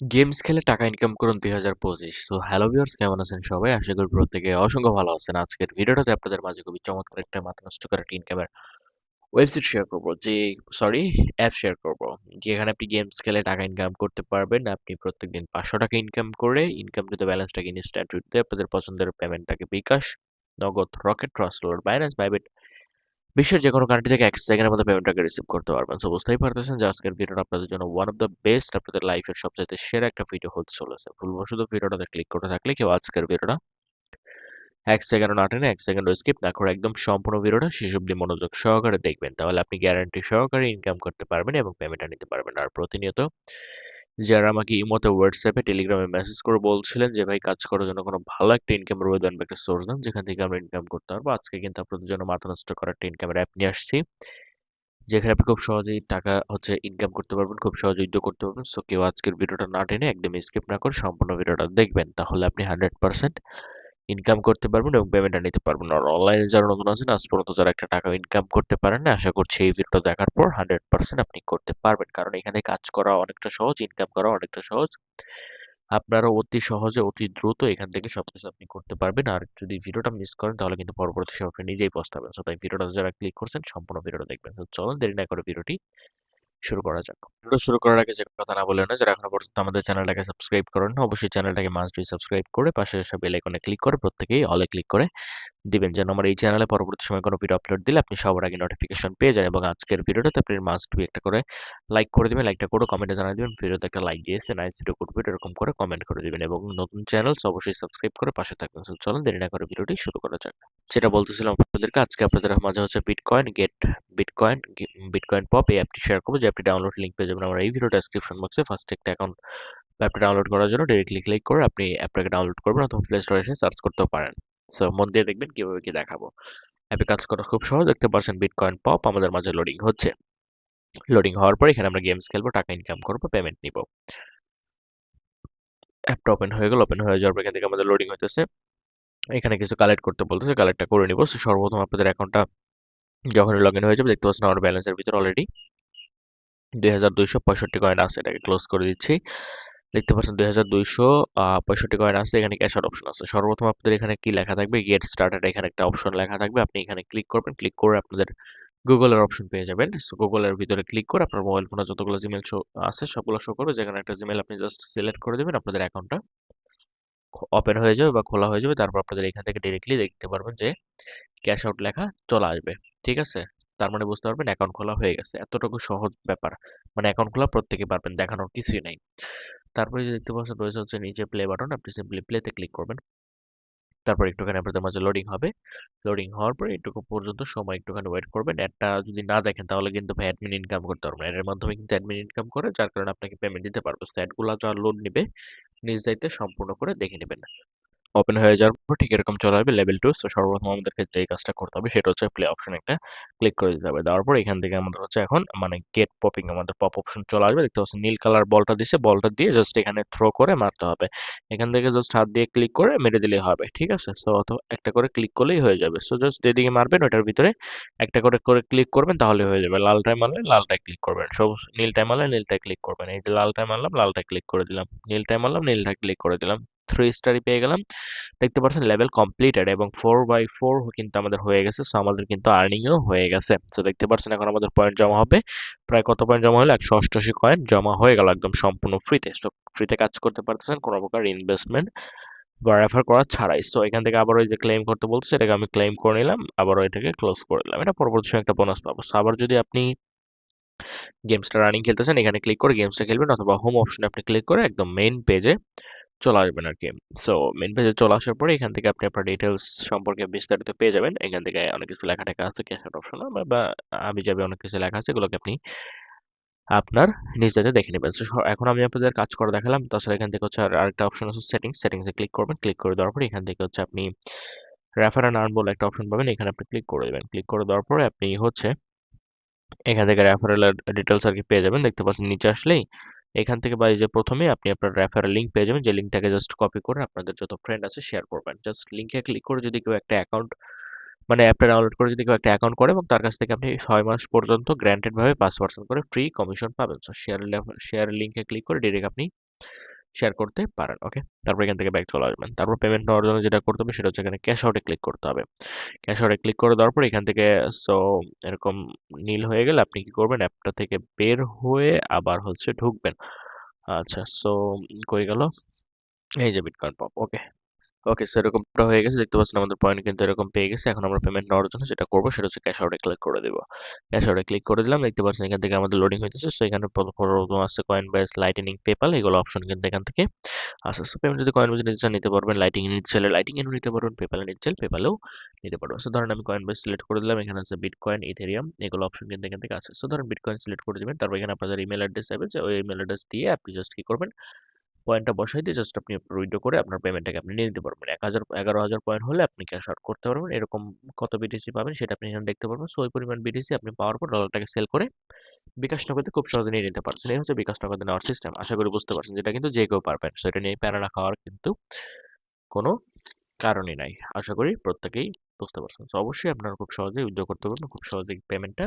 Games খেলে টাকা income করুন ২০২৫ সো হ্যালো ভিউয়ার্স কেমন আছেন সবাই? আশা করি প্রত্যেকে অসংখ্য ভালো আছেন। আজকের ভিডিওটাতে আপনাদের মাঝে খুবই চমৎকার একটা মাথা নষ্ট করা একটা ইনকামের ওয়েবসাইট শেয়ার করব। যে সরি অ্যাপ শেয়ার করব। যেখানে আপনি গেমস খেলে টাকা ইনকাম করতে পারবেন। আপনি প্রত্যেকদিন পাঁচশো টাকা ইনকাম করে ইনকাম টু দ্য ব্যালেন্সটাকে ইনস্ট্যান্ট আপনাদের পছন্দের পেমেন্টটাকে বিকাশ, নগদ রকেট ট্রাস্টলোড বাইন্যান্স বাইবেট বিশ্বের যে কোনো কান্ট্রি থেকে এক সেকেন্ডের মধ্যে পেমেন্টটাকে রিসিভ করতে পারবেন। সো বুঝতেই পারতেছেন যে আজকের ভিডিওটা আপনাদের জন্য ওয়ান অফ দ্য বেস্ট আপনাদের লাইফের সবচাইতে সেরা একটা ভিডিও হতে চলেছে। ভুলবশত ভিডিওটাতে ক্লিক করে থাকলে কেউ আজকের ভিডিওটা এক সেকেন্ড না টেনে, এক সেকেন্ড স্কিপ না করে একদম সম্পূর্ণ ভিডিওটা শেষ অব্দি মনোযোগ সহকারে দেখবেন। তাহলে আপনি গ্যারান্টি সহকারে ইনকাম করতে পারবেন এবং পেমেন্টটা নিতে পারবেন। আর প্রতিনিয়ত যারা আমাকে ইমোতে হোয়াটসঅ্যাপে টেলিগ্রামে মেসেজ করে বলছিলেন যে, ভাই, কাজ করার জন্য কোনো ভালো একটা ইনকাম রয়ে দেন বা একটা সোর্স দেন, যেখান থেকে আমরা ইনকাম করতে পারব। আজকে কিন্তু আপনাদের জন্য মাথা নষ্ট করার একটা ইনকামের অ্যাপ নিয়ে আসছি, যেখানে আপনি খুব সহজেই টাকা হচ্ছে ইনকাম করতে পারবেন, খুব সহজে উদ্যোগ করতে পারবেন। সো কেউ আজকের ভিডিওটা না টেনে একদম স্কিপ না করে সম্পূর্ণ ভিডিওটা দেখবেন। তাহলে আপনি হান্ড্রেড পার্সেন্ট ইনকাম করতে পারবেন এবং পেমেন্টটা নিতে পারবেন। আর অনলাইনে যারা নতুন আছেন, আজ পর্যন্ত যারা একটা টাকা ইনকাম করতে পারেন না, আশা করছি এই ভিডিওটা দেখার পর হান্ড্রেড পার্সেন্ট আপনি করতে পারবেন। কারণ এখানে কাজ করা অনেকটা সহজ ইনকাম করা অনেকটা সহজ। আপনারা অতি সহজে, অতি দ্রুত এখান থেকে সবকিছু আপনি করতে পারবেন। আর যদি ভিডিওটা মিস করেন, তাহলে কিন্তু পরবর্তী সময় নিজেই পস্তাবেন। সো তাই ভিডিওটা যারা ক্লিক করছেন, সম্পূর্ণ ভিডিওটা দেখবেন। তো চলুন, দেরি না করে ভিডিওটি শুরু করা যাক। ভিডিও শুরু করার আগে যে কথা না বলে না যারা এখনও পর্যন্ত আমাদের চ্যানেলটাকে সাবস্ক্রাইব করেন অবশ্যই চ্যানেলটাকে মাস্ট সাবস্ক্রাইব করে পাশে আসা বেল আইকনে ক্লিক করে প্রত্যেকেই অলে ক্লিক করে দিবেন যেন আমার এই চ্যানেলে পরবর্তী সময় কোনো ভিডিও আপলোড দিলে আপনি সবার আগে নোটিফিকেশন পেয়ে যান এবং আজকের ভিডিওটাতে আপনি মাস্ট বি একটা করে লাইক করে দিবেন লাইকটা করে কমেন্টে জানিয়ে দিবেন ভিডিওতে একটা লাইক দিয়েছে নাইস ভিডিও গুড এরকম করে কমেন্ট করে দিবেন এবং নতুন চ্যানেল অবশ্যই সাবস্ক্রাইব করে পাশে থাকবেন। চলুন, দেরি না করে ভিডিওটি শুরু করা যাক। যেটা বলতেছিলাম আপনাদেরকে, আজকে আপনাদের মাঝে হচ্ছে bitcoin get bitcoin bitcoin pop এই অ্যাপটি শেয়ার করব। যে অ্যাপটি ডাউনলোড লিঙ্ক পেয়ে যাবেন আমার এই ভিডিও ডেসক্রিপশন বক্সে ফার্স্ট একটা অ্যাকাউন্ট অ্যাপটা ডাউনলোড করার জন্য ডিরেক্টলি ক্লিক করে আপনি অ্যাপটাকে ডাউনলোড করবেন অথবা প্লে স্টোরে সার্চ করতেও পারেন। সো মন দিয়ে দেখবেন কীভাবে কি দেখাবো। অ্যাপে কাজ করা খুব সহজ। দেখতে পাচ্ছেন বিটকয়েন পপ আমাদের মাঝে লোডিং হচ্ছে। লোডিং হওয়ার পর এখানে আমরা গেমস খেলব, টাকা ইনকাম করব পেমেন্ট নিব। অ্যাপটা ওপেন হয়ে গেল ওপেন হয়ে যাওয়ার পর এখান থেকে আমাদের লোডিং হইতেছে। এখানে কিছু কালেক্ট করতে বলতেছে কালেক্টটা করে নিব। সর্বপ্রথম আপনাদের অ্যাকাউন্টটা যখন লগ ইন হয়ে যাবে, দেখতে পাচ্ছেন আমার ব্যালেন্সের ভিতর অলরেডি দুই হাজার দুইশো পঁয়ষট্টি কয়েন আছে। এটাকে ক্লোজ করে দিচ্ছি। দেখতে পাচ্ছেন দুই হাজার দুইশো পঁয়ষট্টি কয়েন আছে, এখানে ক্যাশ আউট অপশন আছে। সর্বপ্রথম আপনাদের এখানে কি লেখা থাকবে? গেট স্টার্টেড এখানে একটা অপশন লেখা থাকবে। আপনি এখানে ক্লিক করবেন ক্লিক করে আপনাদের গুগলের অপশন পেয়ে যাবেন। সো গুগলের ভিতরে ক্লিক করে আপনার মোবাইল ফোনে যতগুলো জিমেল শো আছে, সবগুলো শো করবে। যেখানে একটা জিমেল আপনি জাস্ট সিলেক্ট করে দেবেন, আপনাদের অ্যাকাউন্টটা ওপেন হয়ে যাবে বা খোলা হয়ে যাবে। তারপর আপনাদের এখান থেকে ডিরেক্টলি দেখতে পারবেন যে ক্যাশ আউট লেখা চলে আসবে। ঠিক আছে? তার মানে বুঝতে পারবেন অ্যাকাউন্ট খোলা হয়ে গেছে। এতটুকু সহজ ব্যাপার। মানে অ্যাকাউন্ট খোলা প্রত্যেকে পারবেন, দেখানোর কিছুই নাই। তারপরে যে দেখতে পাচ্ছেন রয়েছে হচ্ছে নিচে প্লে বাটন আপনি সিম্পলি প্লেতে ক্লিক করবেন। তারপর একটুখানি আপনাদের মাঝে লোডিং হবে। লোডিং হওয়ার পরে এটুকু পর্যন্ত সময় একটুখানি ওয়েট করবেন। অ্যাডটা যদি না দেখেন তাহলে কিন্তু ভাই অ্যাডমিন ইনকাম করতে পারবেন এর মাধ্যমে কিন্তু অ্যাডমিন ইনকাম করে, যার কারণে আপনাকে পেমেন্ট দিতে পারব। অ্যাডগুলো যা লোড নেবে, নিজ দায়িত্বে সম্পূর্ণ করে দেখে নেবেন। ওপেন হয়ে যাওয়ার পর ঠিক এরকম চলে আসবে লেভেল টু সো সর্বপ্রথম আমাদেরকে যে কাজটা করতে হবে, সেটা হচ্ছে প্লে অপশন একটা ক্লিক করে দিতে হবে। দেওয়ার পর এখান থেকে আমাদের হচ্ছে এখন মানে গেট পপিং আমাদের পপ অপশন চলে আসবে, দেখতে পাচ্ছেন নীল কালার বলটা দিছে বলটা দিয়ে জাস্ট এখানে থ্রো করে মারতে হবে। এখান থেকে জাস্ট হাত দিয়ে ক্লিক করে মেরে দিলেই হবে, ঠিক আছে? সো অত একটা করে ক্লিক করলেই হয়ে যাবে। সো জাস্ট যেদিকে মারবেন ওটার ভিতরে একটা করে করে ক্লিক করবেন, তাহলে হয়ে যাবে। লালটায় মারলে লালটায় ক্লিক করবেন। সব নীলটায় মারলে নীলটায় ক্লিক করবেন। এই যে লালটায় মারলাম লালটায় ক্লিক করে দিলাম। নীলটায় মারলাম নীলটায় ক্লিক করে দিলাম। থ্রি স্টারই পেয়ে গেলাম। দেখতে পাচ্ছেন লেভেল কমপ্লিটেড এবং ফোর বাই ফোর কিন্তু আমাদের হয়ে গেছে সো আমাদের কিন্তু আর্নিংও হয়ে গেছে। সো দেখতে পাচ্ছেন এখন আমাদের পয়েন্ট জমা হবে। প্রায় কত পয়েন্ট জমা হলো? একশো অষ্টআশি কয়েন জমা হয়ে গেল একদম সম্পূর্ণ ফ্রিতে সো ফ্রিতে কাজ করতে পারতেছেন কোনো প্রকার ইনভেস্টমেন্ট বা রেফার করা ছাড়াই। সো এখান থেকে আবার ওই যে ক্লেম করতে বলছে এটাকে আমি ক্লেম করে নিলাম আবার এটাকে ক্লোজ করে দিলাম। এটা পরবর্তী একটা বোনাস পাবো। So, আবার যদি আপনি গেমসটা রানিং খেলতেছেন এখানে ক্লিক করে গেমসটা খেলবেন অথবা হোম অপশনে আপনি ক্লিক করে একদম মেইন পেজে চলে আসবেন আর কি সো মেন পেজে চলে আসার পরে এখান থেকে আপনি আপনার ডিটেলস সম্পর্কে বিস্তারিত পেয়ে যাবেন। এখান থেকে অনেক কিছু লেখা টেখা আছে ক্যাশ অপশন বা আমি যাবে অনেক কিছু লেখা আছে, এগুলোকে আপনি আপনার নিজ দায়িত্বে দেখে নেবেন। এখন আমি আপনাদের কাজ করে দেখালাম। তাছাড়া এখান থেকে হচ্ছে আর আরেকটা অপশন আছে সেটিংস সেটিংসে ক্লিক করবেন। ক্লিক করে দেওয়ার পরে এখান থেকে হচ্ছে আপনি রেফার অ্যান্ড আর্ন বলে একটা অপশন পাবেন। এখানে আপনি ক্লিক করে দেবেন। ক্লিক করে দেওয়ার পরে আপনি হচ্ছে এখান থেকে রেফারেলের ডিটেলস আর কি পেয়ে যাবেন। দেখতে পাচ্ছেন নিচে আসলেই এখান থেকে বা এই যে প্রথমে আপনি আপনার রেফারেল লিঙ্ক পেয়ে যাবেন। যে লিঙ্কটাকে জাস্ট কপি করে আপনাদের যত ফ্রেন্ড আছে শেয়ার করবেন। জাস্ট লিঙ্কে ক্লিক করে যদি কেউ একটা অ্যাকাউন্ট মানে অ্যাপটা ডাউনলোড করে যদি কেউ একটা অ্যাকাউন্ট করে এবং তার কাছ থেকে আপনি ছয় মাস পর্যন্ত গ্র্যান্টেড ভাবে পাঁচ পার্সেন্ট করে ফ্রি কমিশন পাবেন। সো শেয়ার শেয়ার লিঙ্কে ক্লিক করে ডিরেক্ট আপনি শেয়ার করতে পারেন ওকে তারপর এখান থেকে ব্যাক চলে আসবেন। তারপর পেমেন্ট নেওয়ার জন্য যেটা করতে হবে সেটা হচ্ছে এখানে ক্যাশ আউটে ক্লিক করতে হবে। ক্যাশ আউটে ক্লিক করে দেওয়ার পর এখান থেকে সো এরকম নীল হয়ে গেলে আপনি কি করবেন? অ্যাপটা থেকে বের হয়ে আবার হচ্ছে ঢুকবেন। আচ্ছা সো কই গেল? এই যে bitcoin pop okay okay so এরকমটা হয়ে গেছে, দেখতে পাচ্ছেন আমাদের পয়েন্ট কিন্তু এরকম পেয়ে গেছে। এখন আমরা পেমেন্ট নেওয়ার জন্য যেটা করব সেটা হচ্ছে ক্যাশ আউটে ক্লিক করে দেবো। ক্যাশ আউটে ক্লিক করে দিলাম, দেখতে পাচ্ছেন এখান থেকে আমাদের লোডিং হইতেছে। সো এখানে প্রথম আছে কয়েন বেস লাইটিনিং পেপাল এগুলো অপশন কিন্তু এখান থেকে আসে। সো পেমেন্ট যদি কয়েন বেস নিতে চান নিতে পারবেন লাইটিং নিতে লাইটিং এও নিতে পারবেন পেপালে নিতে চাইলে পেপালেও নিতে পারবেন। সো ধরেন আমি কয়েন বেস সিলেক্ট করে দিলাম, এখানে আছে বিটকয়েন ইথেরিয়াম এগুলো অপশন কিন্তু এখান থেকে আছে সো ধরেন বিটকয়েন সিলেক্ট করে দিবেন, তারপর এখানে আপনাদের ইমেল অ্যাড্রেস যাবে যে ওই ইমেল অ্যাড্রেস দিয়ে আপনি জাস্ট কি করবেন পয়েন্টটা বসাই দিয়ে জাস্ট আপনি উইথড্র করে আপনার পেমেন্টটাকে আপনি নিয়ে নিতে পারবেন। এক হাজার এগারো হাজার পয়েন্ট হলে আপনি ক্যাশ আউট করতে পারবেন। এরকম কত বিটিসি পাবেন সেটা আপনি এখানে দেখতে পারবেন। সো ওই পরিমাণ বিটিসি আপনি পাওয়ার পর ডলারটাকে সেল করে বিকাশ নগদে খুব সহজে নিয়ে নিতে পারছেন। এই হচ্ছে বিকাশ নগদে নেওয়ার সিস্টেম আশা করি বুঝতে পারছেন যেটা কিন্তু যে কেউ পারবেন। সো এটা নিয়ে প্যারা রাখা হওয়ার কিন্তু কোনো কারণই নাই। আশা করি প্রত্যেকেই বুঝতে পারছেন। সো অবশ্যই আপনারা খুব সহজেই উইথড্র করতে পারবেন। খুব সহজেই পেমেন্টটা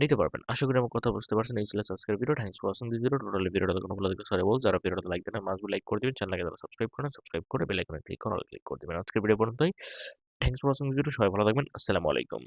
নিতে পারবেন। আশা করি আমার কথা বুঝতে পারছেন। এই ছিল আজকের video thanks for watching this video totally ভিডিওটা কোনো ভালো দেখে সরি বল যারা ভিডিওটা লাইক দেন মাস্ট লাইক করে দিবেন। চ্যানেলকে যারা সাবস্ক্রাইব করেন সাবস্ক্রাইব করে বেল আইকনে ক্লিক করে ক্লিক করে দিবেন। আজকের ভিডিও পর্যন্তই। থ্যাংকস ফর ওয়াচিং ভিডিও সবাই ভালো থাকবেন। আসসালামু আলাইকুম।